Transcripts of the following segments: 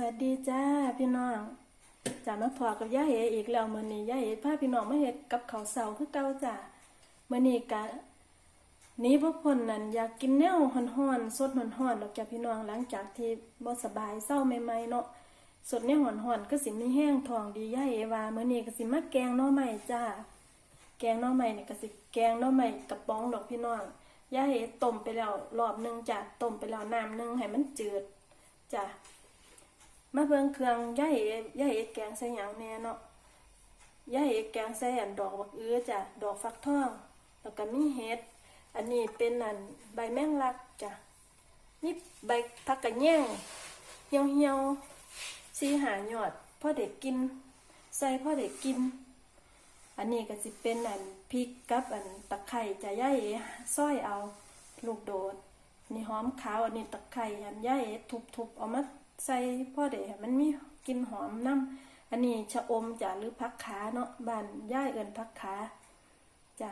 วัสดีจ้าพี่น้องจะมาพอกับย่าเออีกแล้วมื้อนี้ย่าเอพาพี่น้องมาเฮ็ดกับเขาเสาคือเก่าจ้ามื้อนี้กะนี้พวกคนนั่นอยากกินแนวฮ้อนๆสดฮ้อนๆดอกจ้าพี่น้องหลังจากที่บ่สบายเศร้าใหม่ๆเนาะสดแนวฮ้อนๆก็สิมีแห้งทองดีย่าเอว่ามื้อนี้ก็สิมาแกงน่อไม้จ้าแกงน่อไม้นี่ยก็สิแกงน่อไม้กระป๋องดอกพี่น้องย่าเอต้มไปแล้วรอบหนึงจ้ะต้มไปแล้วน้ำหนึงให้มันจืดจ้ะ มาเบิ่งเครื่องย่าเอย่าเอแกงใส่หยังแหน่เนาะย่าเอแกงใส่อันดอกบักเอื้อจ้ะดอกฟักทองแล้วก็มีเห็ดอันนี้เป็นอันใบแมงลักจ้ะนี่ใบผักกะแยงเหี่ยวเหี่ยวสีหายอดพ่อเด็กกิน ใส่พ่อเด็กกิน อันนี้ก็สิเป็นอันพริกกับอันตะไคร้จะย่าเอซอยเอาลูกโดดนี่หอมขาวอันนี้ตะไคร้อันย่าเอทุบๆเอามา ใส่พ่อเด็กมันมีกลินหอมน้ำอันนี้ชะอมจ้ะหรือผักขาเนาะบ้านย่าเอินผักขาจ้ะ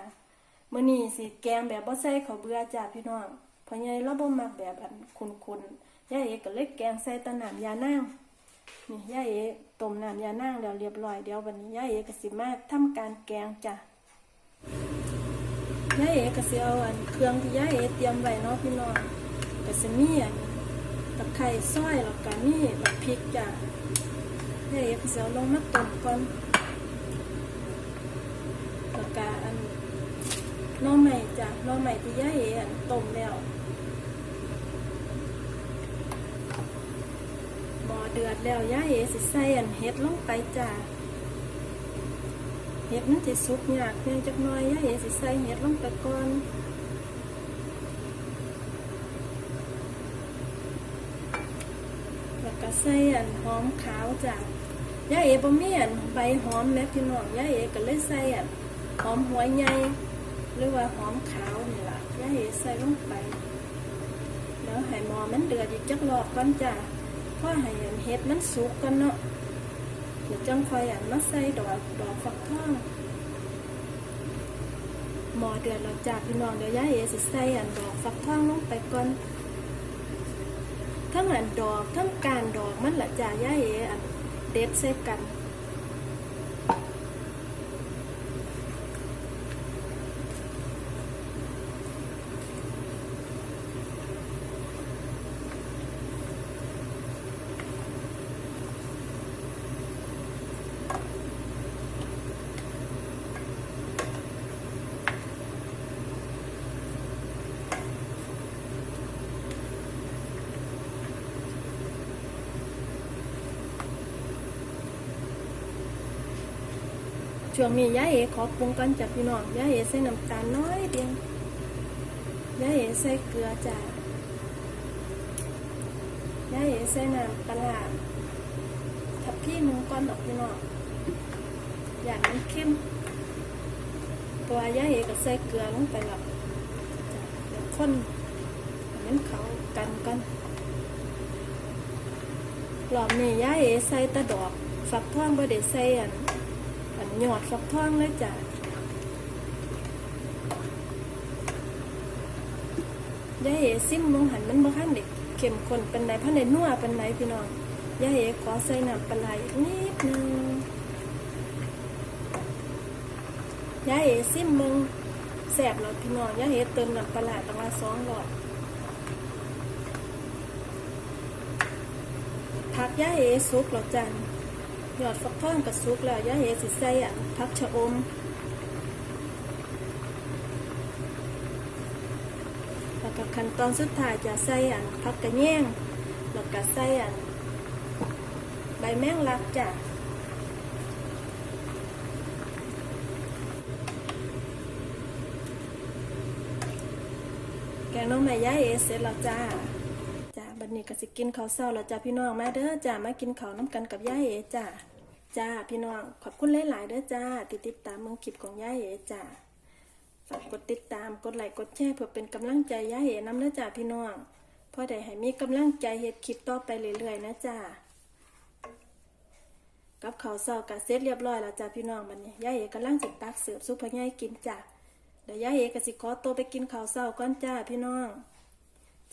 มื้อนี้สิแกงแบบบ่ใส่ข้าวเบื่อจ้ะพี่น้องพราะใหญ่เราบ่มักแบบอันขุ่นๆย่าเอก็เลยแกงใส่ตะหน้ำยานางนี่ย่าเอต้มน้ำยานางแล้วเรียบร้อยเดี๋ยววันนี้ย่าเอก็สิมาทำการแกงจ้ะย่าเอก็สิเอาอันเครื่องที่ย่าเอเตรียมไว้เนาะพี่น้องก็สิมีอัน ตะไคร้ซอยแล้วก็มีบักพริกจ้ะย่าเอก็สิเอาลงมาต้มก่อนแล้วก็อันน่อไม้จ้ะน่อไม้ที่ย่าเออันต้มแล้วหม้อเดือดแล้วย่าเอสิใส่อันเห็ดลงไปจ้าเห็ดมันสิสุกยากเพียงจักน่อยย่าเอ๋สิใส่เห็ดลงไปก่อนแล้วก็ ใส่อันหอมขาวจ้าย่าเอบ่มีอันใบหอมแม่พี่น้องย่าเอก็เลยใส่อันหอมหัวใหญ่หรือว่าหอมขาวนี่ล่ะย่าเอใส่ลงไปแล้วให้หมอมันเดือดอีกจักรอบก่อนจ้ะเพราะให้อันเห็ดมันสุกกันเนาะเดี๋ยวจังคอยอันมาใส่ดอกดอกฟักทองหมอเดือดแล้วจ้ะพี่น้องเดี๋ยวย่าเอสิใส่อันดอกฟักทองลงไปก่อน ทั้งอันดอกทั้งการดอกมันละจ่าย่าเออันเด็ดเซฟกัน ช่วงนี้ย่าเอขอปรุงก่อนจ้ะพี่น้องย่าเอใส่น้ำตาลน้อยเดียวย่าเอใส่เกลือจ้ะย่าเอใส่น้ำปลาร้าทับพี่มึงก่อนดอกพี่น้องอยางมันเข้มตัวย่าเอก็ใส่เกลือลงไปแล้วจ้ะเดี๋ยวคนให้มันเขากันกันรอบนี้ย่าเอใส่ตะดอกฝักทองบ่ได้ใส่อันอัน หยอดฟักทองเลยจ้ะยายเอซิมมองหันมันบ่ทันเด็กเข้มข้นเป็นไหนพันในนัวเป็นไหนพี่น้องยายเอขอใส่น้ำปลาไหลนิดนึงยายเอซิมมึงแสบแล้วพี่น้องยายเอเติมน้ำปลาไหลตั้งละสองหลอดผักยายเอสุกแล้วจัน ยอดฟักทองกับซุกแล้วยาเฮสิใส่อันพักชะอมแล้วก็ขั้นตอนสุดท้ายจะใส่อันพักกระแยงแล้วก็ใส่อันใบแมงลักจ้ะแกงน้องแม่ย่าเอเสร็จแล้วจ้าจ้าบัดนี้ก็สิกินข้าวเช้าแล้วจ้าพี่น้องมาเด้อจ้ามากินข้าวน้ำกันกับย่าเอจ้า จ้าพี่น้อง ขอบคุณหลายๆเด้อจ้าที่ติดตามมืองคลิปของย่าเอ๋จ้าฝากกดติดตามกดไลค์กดแชร์เพื่อเป็นกำลังใจย่าเอ๋น้ำเด้อจ้าพี่น้องเพราะได้ให้มีกำลังใจเฮ็ดคลิปต่อไปเรื่อยๆนะจ้ากับข้าวเช้าก็เสร็จเรียบร้อยแล้วจ้าพี่น้องบัดนี้ย่าเอ๋กำลังสิตักเสิร์ฟซุปพ่อใหญ่กินจ้าเดี๋ยวย่าเอ๋ก็สิขอตัวไปกินข้าวเช้าก่อนจ้าพี่น้อง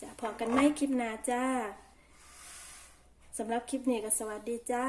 จะพอกันไหมคลิปหน้าจ้าสำหรับคลิปนี้ก็สวัสดีจ้า